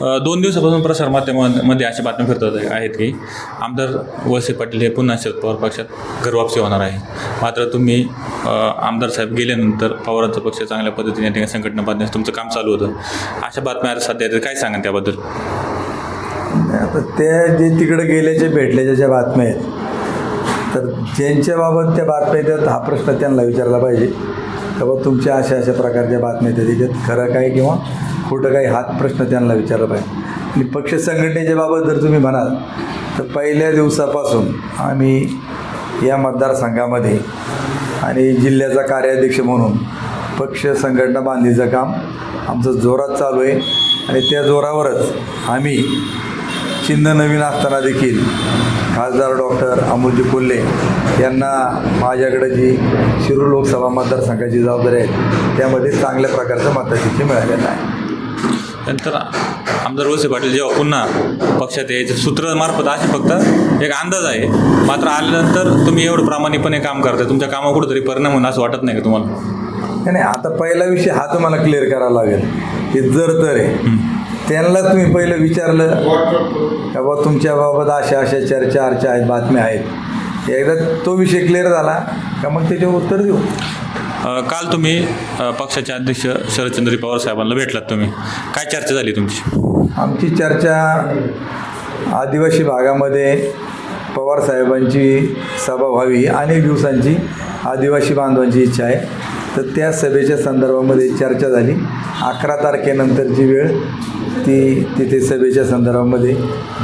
दोन दिवसापासून प्रसारमाध्यमांमध्ये अशा बातम्या फिरतात आहेत की आमदार वळसे पाटील हे पुन्हा शरद पवार पक्षात घरवापसी होणार आहे. मात्र तुम्ही आमदार साहेब गेल्यानंतर पवारांचा पक्ष चांगल्या पद्धतीने या ठिकाणी संघटना बांधण्यास तुमचं काम चालू होतं. अशा बातम्या सध्या काय सांगा त्याबद्दल? आता ते जे तिकडे गेल्याचे भेटल्याच्या ज्या बातम्या आहेत तर ज्यांच्याबाबत त्या बातम्या येतात हा प्रश्न त्यांना विचारला पाहिजे. का तुमच्या अशा अशा प्रकारच्या बातम्या येतात. त्याच्यात खरं काय किंवा खोटं काही हात प्रश्न त्यांना विचारला पाहिजे. आणि पक्ष संघटनेच्या बाबत जर तुम्ही म्हणाल तर पहिल्या दिवसापासून आम्ही या मतदारसंघामध्ये आणि जिल्ह्याचा कार्याध्यक्ष म्हणून पक्ष संघटना बांधणीचं काम आमचं जोरात चालू आहे. आणि त्या जोरावरच आम्ही चिन्ह नवीन असताना देखील खासदार डॉक्टर अमोलजी कोल्हे यांना माझ्याकडे जी शिरूर लोकसभा मतदारसंघाची जबाबदारी आहे त्यामध्ये चांगल्या प्रकारचं मताधिक्य मिळालेलं आहे. नंतर आमदार वळसे पाटील जेव्हा पुन्हा पक्षात यायचं सूत्रामार्फत असे फक्त एक अंदाज आहे. मात्र आल्यानंतर तुम्ही एवढं प्रामाणिकपणे काम करताय. तुमच्या कामावर कुठंतरी परिणाम होणं असं वाटत नाही का तुम्हाला? नाही, नाही आता पहिला विषय हा तुम्हाला क्लिअर करावा लागेल. की जर तर आहे त्यांना तुम्ही पहिलं विचारलं. का बा तुमच्या बाबत अशा अशा चर्चा अर्चा आहेत बातम्या आहेत. एकदा तो विषय क्लिअर झाला का मग त्याच्यावर उत्तर देऊ? काल तुम्ही पक्षाचे अध्यक्ष शरदचंद्र पवार साहेबांना भेटलात तुम्ही. काय चर्चा झाली तुमची? आमची चर्चा आदिवासी भागामध्ये पवार साहेबांची सभा व्हावी अनेक दिवसांची आदिवासी बांधवांची इच्छा आहे. तर त्या सभेच्या संदर्भामध्ये चर्चा झाली. अकरा तारखेनंतरची वेळ ती तिथे सभेच्या संदर्भामध्ये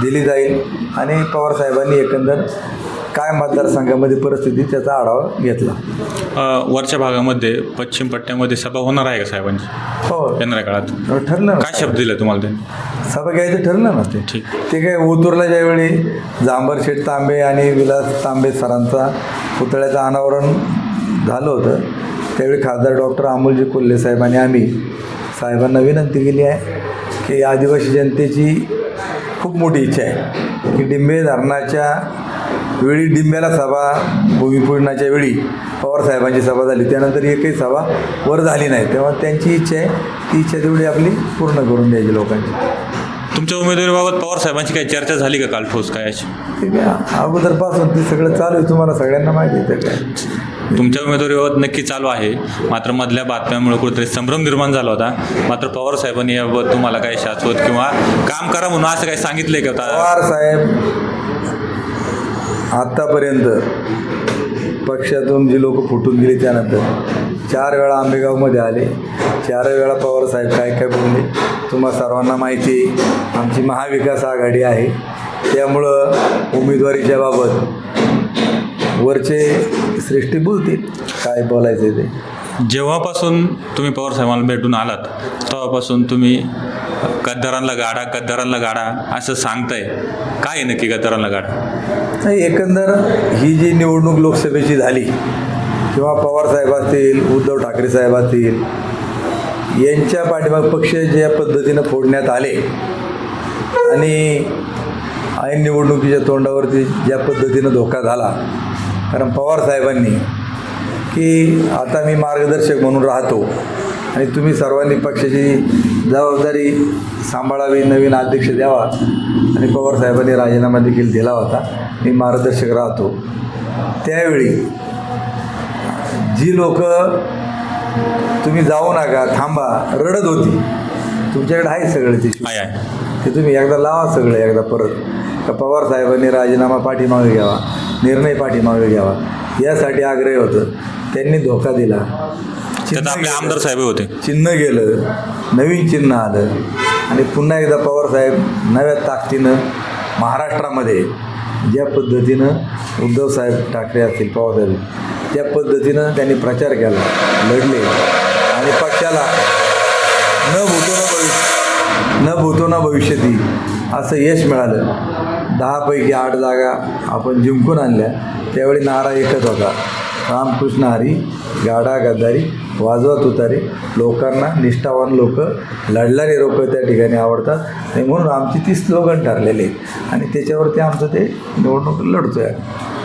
दिली जाईल आणि पवार साहेबांनी एकंदर काय मतदारसंघामध्ये परिस्थिती त्याचा आढावा घेतला. अ, वरच्या भागामध्ये पश्चिम पट्ट्यामध्ये सभा होणार आहे का साहेबांची? हो. येणाऱ्या काळात. ठरलं ना काय शब्द दिला तुम्हाला त्यांनी? सभा घ्यायचं ठरलं ना ते? ठीक. ते काय ओतूरला ज्यावेळी जांभरशेठ तांबे आणि विलास तांबे सरांचा पुतळ्याचं अनावरण झालं होतं त्यावेळी खासदार डॉक्टर अमोलजी कोल्हे साहेबांनी आम्ही साहेबांना विनंती केली आहे की आदिवासी जनतेची खूप मोठी इच्छा आहे की डिंबे धरणाच्या वेळी डिंब्याला सभा भूमिपूजनाच्या वेळी पवार साहेबांची सभा झाली. त्यानंतर एकही सभा वर झाली नाही. तेव्हा त्यांची इच्छा आहे ती इच्छा तेवढी आपली पूर्ण करून द्यायची लोकांची. तुमच्या उमेदवारीबाबत पवार साहेबांची काही चर्चा झाली का काल ठोस काय अशी? ठीक आहे अगोदरपासून ते सगळं चालू आहे तुम्हाला सगळ्यांना माहिती आहे काय. तुमच्या उमेदवारीबाबत नक्की चालू आहे. मात्र मधल्या बातम्यामुळे कुठेतरी संभ्रम निर्माण झाला होता. मात्र पवार साहेबांनी याबाबत तुम्हाला काही शाश्वत किंवा काम करा म्हणून असं काही सांगितलंय का? पवार साहेब आत्तापर्यंत पक्षातून जी लोक फुटून गेली त्यानंतर चार वेळा आंबेगावमध्ये आले. चार वेळा पवार साहेब काय काय बोलले तुम्हा सर्वांना माहिती आमची महाविकास आघाडी आहे. त्यामुळं उमेदवारीच्या बाबत वरचे सृष्टी बोलतील काय बोलायचं ते. जेव्हापासून तुम्ही पवारसाहेबांना भेटून आलात तेव्हापासून तुम्ही गद्दारांना गाडा गद्दारांना गाडा असं सांगताय. काय आहे नक्की गद्दारांना गाडा नाही एकंदर ही जी निवडणूक लोकसभेची झाली किंवा पवार साहेब असतील उद्धव ठाकरे साहेब असतील यांच्या पाठीमाग पक्ष ज्या पद्धतीनं फोडण्यात आले आणि ऐन निवडणुकीच्या तोंडावरती ज्या पद्धतीनं धोका झाला कारण पवार साहेबांनी की आता मी मार्गदर्शक म्हणून राहतो आणि तुम्ही सर्वांनी पक्षाची जबाबदारी सांभाळावी नवीन अध्यक्ष द्यावा. आणि पवार साहेबांनी राजीनामा देखील दिला होता. मी मार्गदर्शक राहतो. त्यावेळी जी लोक तुम्ही जाऊ नका थांबा रडत होती. तुमच्याकडे आहे सगळं ते ते तुम्ही एकदा लावा सगळं एकदा परत. का पवार साहेबांनी राजीनामा पाठीमागे घ्यावा निर्णय पाठीमागे घ्यावा. यासाठी आग्रह होतं. त्यांनी धोका दिला. त्यात आपले. आमदार साहेब होते. चिन्ह गेलं. नवीन चिन्ह आलं. आणि पुन्हा एकदा पवारसाहेब नव्या ताकदीनं महाराष्ट्रामध्ये ज्या पद्धतीनं उद्धवसाहेब ठाकरे असतील पवारसाहेब त्या पद्धतीनं त्यांनी प्रचार केला लढले. आणि पक्षाला न भूतो न भविष्य न भूतो न भविष्यती असं यश मिळालं. दहापैकी आठ जागा आपण जिंकून आणल्या. त्यावेळी नारा एकच होता. रामकृष्ण हरी गाडा गद्दारी वाजवा तुतारी लोकांना निष्ठावान लोक लढणारे लोक त्या ठिकाणी आवडतात. आणि म्हणून आमची ती स्लोगन ठरलेली आहे आणि त्याच्यावरती आमचं ते निवडणूक लढतो आहे